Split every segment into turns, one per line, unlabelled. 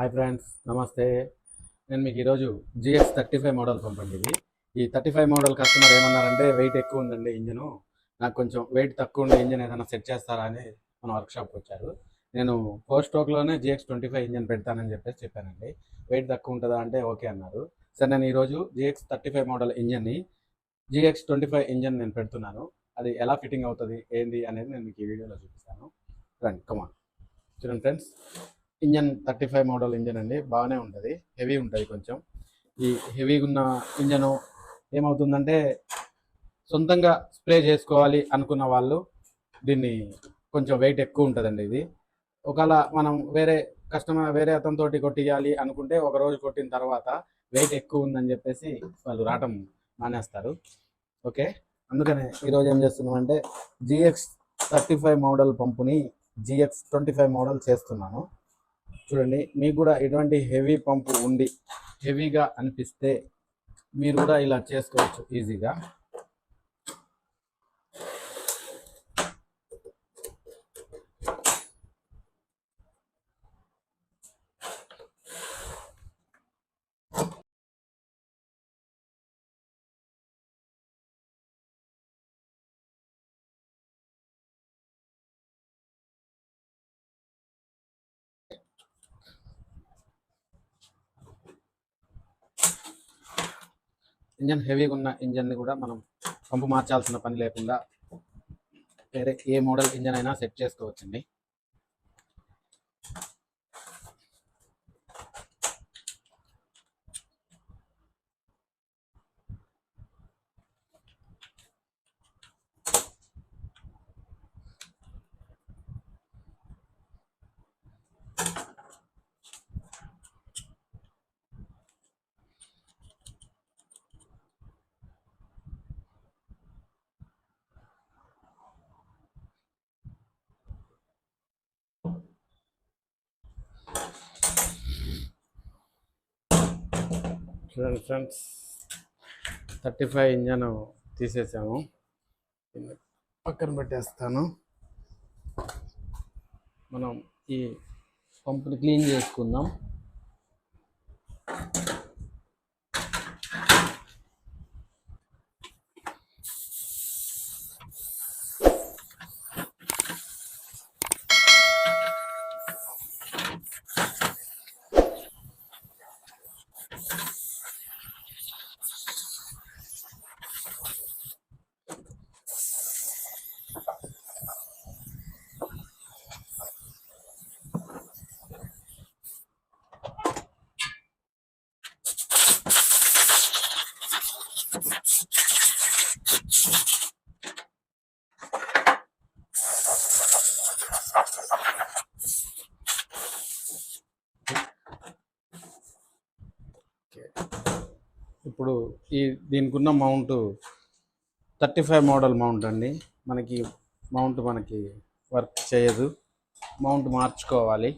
Hi friends నమస్తే. నేను మీకు ఈరోజు జిఎక్స్ థర్టీ ఫైవ్ మోడల్ పంపండి ఇది. ఈ థర్టీ ఫైవ్ మోడల్ కస్టమర్ ఏమన్నారంటే వెయిట్ ఎక్కువ ఉందండి ఇంజను. నాకు కొంచెం వెయిట్ తక్కువ ఉండే ఇంజన్ ఏదైనా సెట్ చేస్తారా అని మన వర్క్షాప్కి వచ్చారు. నేను ఫోర్ స్ట్రోక్లోనే జిఎక్స్ ట్వంటీ ఫైవ్ ఇంజన్ పెడతానని చెప్పేసి చెప్పానండి. వెయిట్ తక్కువ ఉంటుందా అంటే ఓకే అన్నారు. సరే నేను ఈరోజు జిఎక్స్ థర్టీ ఫైవ్ మోడల్ ఇంజన్ని జిఎక్స్ ట్వంటీ ఫైవ్ ఇంజన్ నేను పెడుతున్నాను. అది ఎలా ఫిట్టింగ్ అవుతుంది ఏంది అనేది నేను మీకు ఈ వీడియోలో చూపిస్తాను. రండి కమాన్ చూడండి friends engine thirty five model engine అండి. బాగానే ఉంటుంది. హెవీ ఉంటుంది కొంచెం. ఈ హెవీగా ఉన్న ఇంజను ఏమవుతుందంటే సొంతంగా స్ప్రే చేసుకోవాలి అనుకున్న వాళ్ళు దీన్ని కొంచెం వెయిట్ ఎక్కువ ఉంటుందండి ఇది. ఒకవేళ మనం వేరే కస్టమర్ వేరే అతనితోటి కొట్టియాలి అనుకుంటే ఒక రోజు కొట్టిన తర్వాత వెయిట్ ఎక్కువ ఉందని చెప్పేసి వాళ్ళు రావటం మానేస్తారు. ఓకే? అందుకనే ఈరోజు ఏం చేస్తున్నామంటే జిఎక్స్ థర్టీ ఫైవ్ మోడల్ పంపుని జిఎక్స్ ట్వంటీ ఫైవ్ మోడల్ చేస్తున్నాను. చూడండి మీకు కూడా ఎటువంటి హెవీ పంపు ఉండి హెవీగా అనిపిస్తే మీరు కూడా ఇలా చేసుకోవచ్చు ఈజీగా ఇంజన్ హెవీగా ఉన్న ఇంజన్ని కూడా మనం పంపు మార్చాల్సిన పని లేకుండా వేరే ఏ మోడల్ ఇంజన్ అయినా సెట్ చేసుకోవచ్చండి. చూడండి ఫ్రెండ్స్ థర్టీ ఫైవ్ ఇంజన్ తీసేసాము. పక్కన పెట్టేస్తాను. మనం ఈ పంపుని క్లీన్ చేసుకుందాం. ఇప్పుడు ఈ దీనికి ఉన్న mount thirty five model mount అండి. మనకి మౌంట్ మనకి వర్క్ చేయదు. మౌంట్ మార్చుకోవాలి.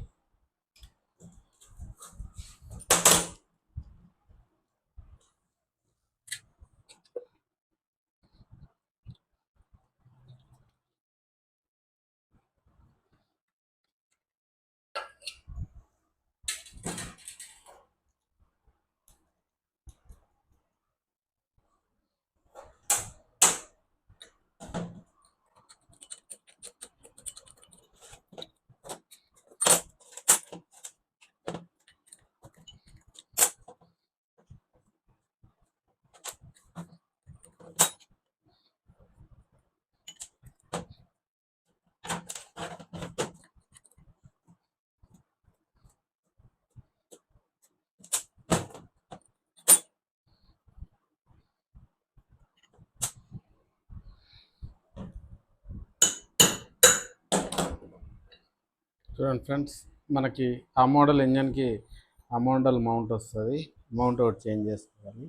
చూడండి ఫ్రెండ్స్ మనకి ఆ మోడల్ ఇంజన్కి ఆ మోడల్ మౌంట్ వస్తుంది. మౌంట్ ఒకటి చేంజ్ చేసుకోవాలి.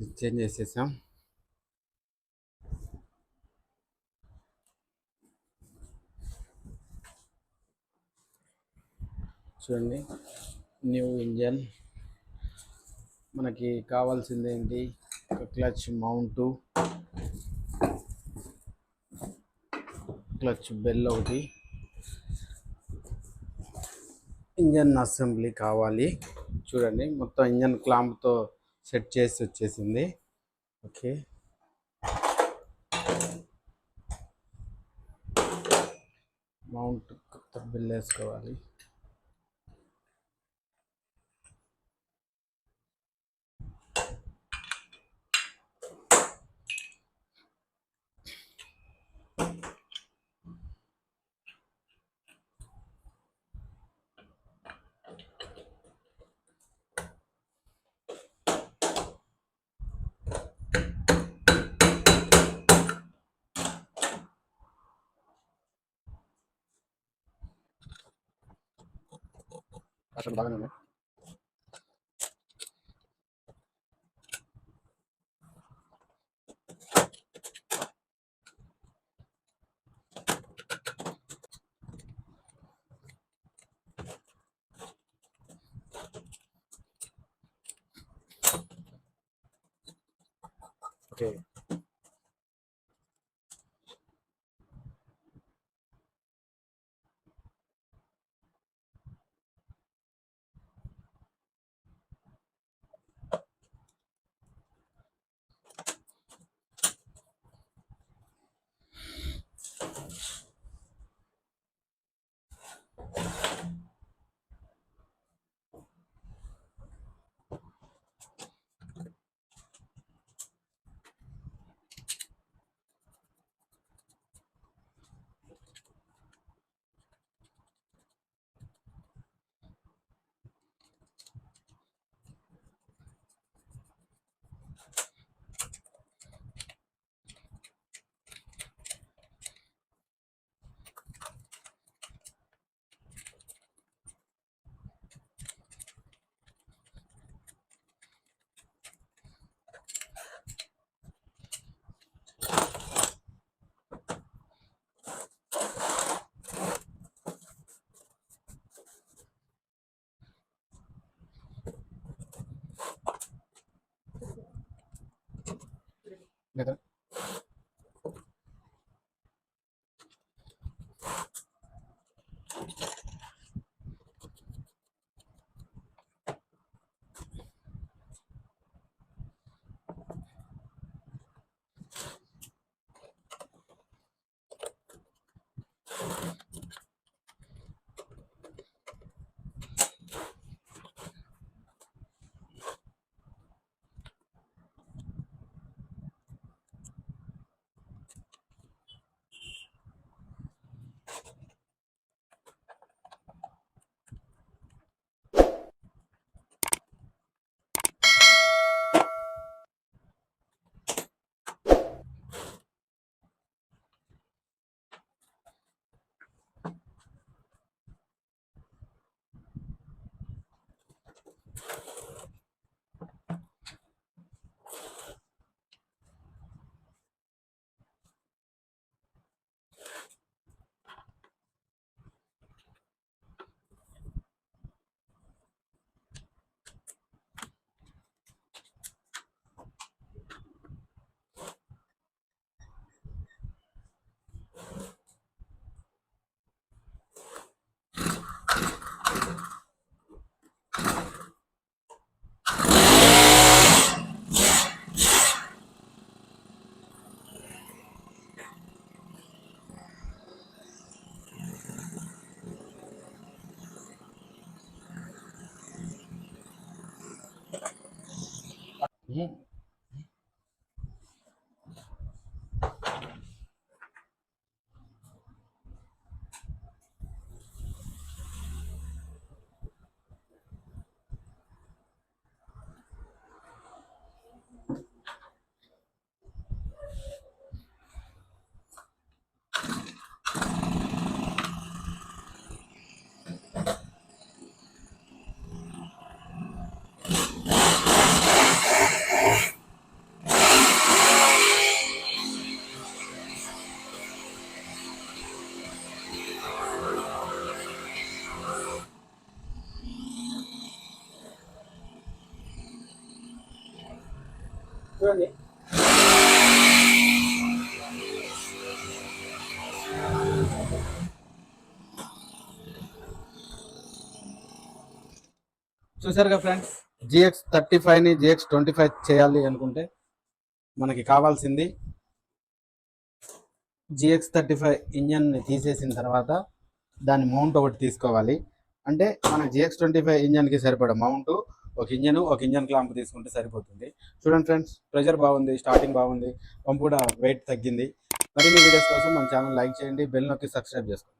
ఇది చేంజ్ చేసేసాం. చూడండి న్యూ ఇంజన్ మనకి కావాల్సింది ఏంటి? Clutch mount. క్లచ్ బెల్ ఒకటి. ఇంజన్ అసెంబ్లీ కావాలి. చూడండి మొత్తం ఇంజన్ క్లాంప్తో సెట్ చేసి వచ్చేసింది. ఓకే. మౌంట్ కొత్త బిల్ వేసుకోవాలి. అసలు బాగానే ఉన్నాయి ఓకే లేదా Together. చూడండి. చూసారుగా ఫ్రెండ్స్? జిఎక్స్ థర్టీ ఫైవ్ని జిఎక్స్ ట్వంటీ ఫైవ్ చేయాలి అనుకుంటే మనకి కావాల్సింది జిఎక్స్ థర్టీ ఫైవ్ ఇంజన్ని తీసేసిన తర్వాత దాని మౌంట్ ఒకటి తీసుకోవాలి. అంటే మన జిఎక్స్ ట్వంటీ ఫైవ్ ఇంజన్కి సరిపడ మౌంటు ఒక ఇంజన్ ఒక ఇంజన్ క్లాంప్ తీసుకుంటే సరిపోతుంది. చూడండి ఫ్రెండ్స్ ప్రెషర్ బాగుంది స్టార్టింగ్ బాగుంది పంపు కూడా వెయిట్ తగ్గింది. మరిన్ని వీడియోస్ కోసం మన ఛానల్ లైక్ చేయండి బెల్ నొక్కి సబ్స్క్రైబ్ చేసుకోండి.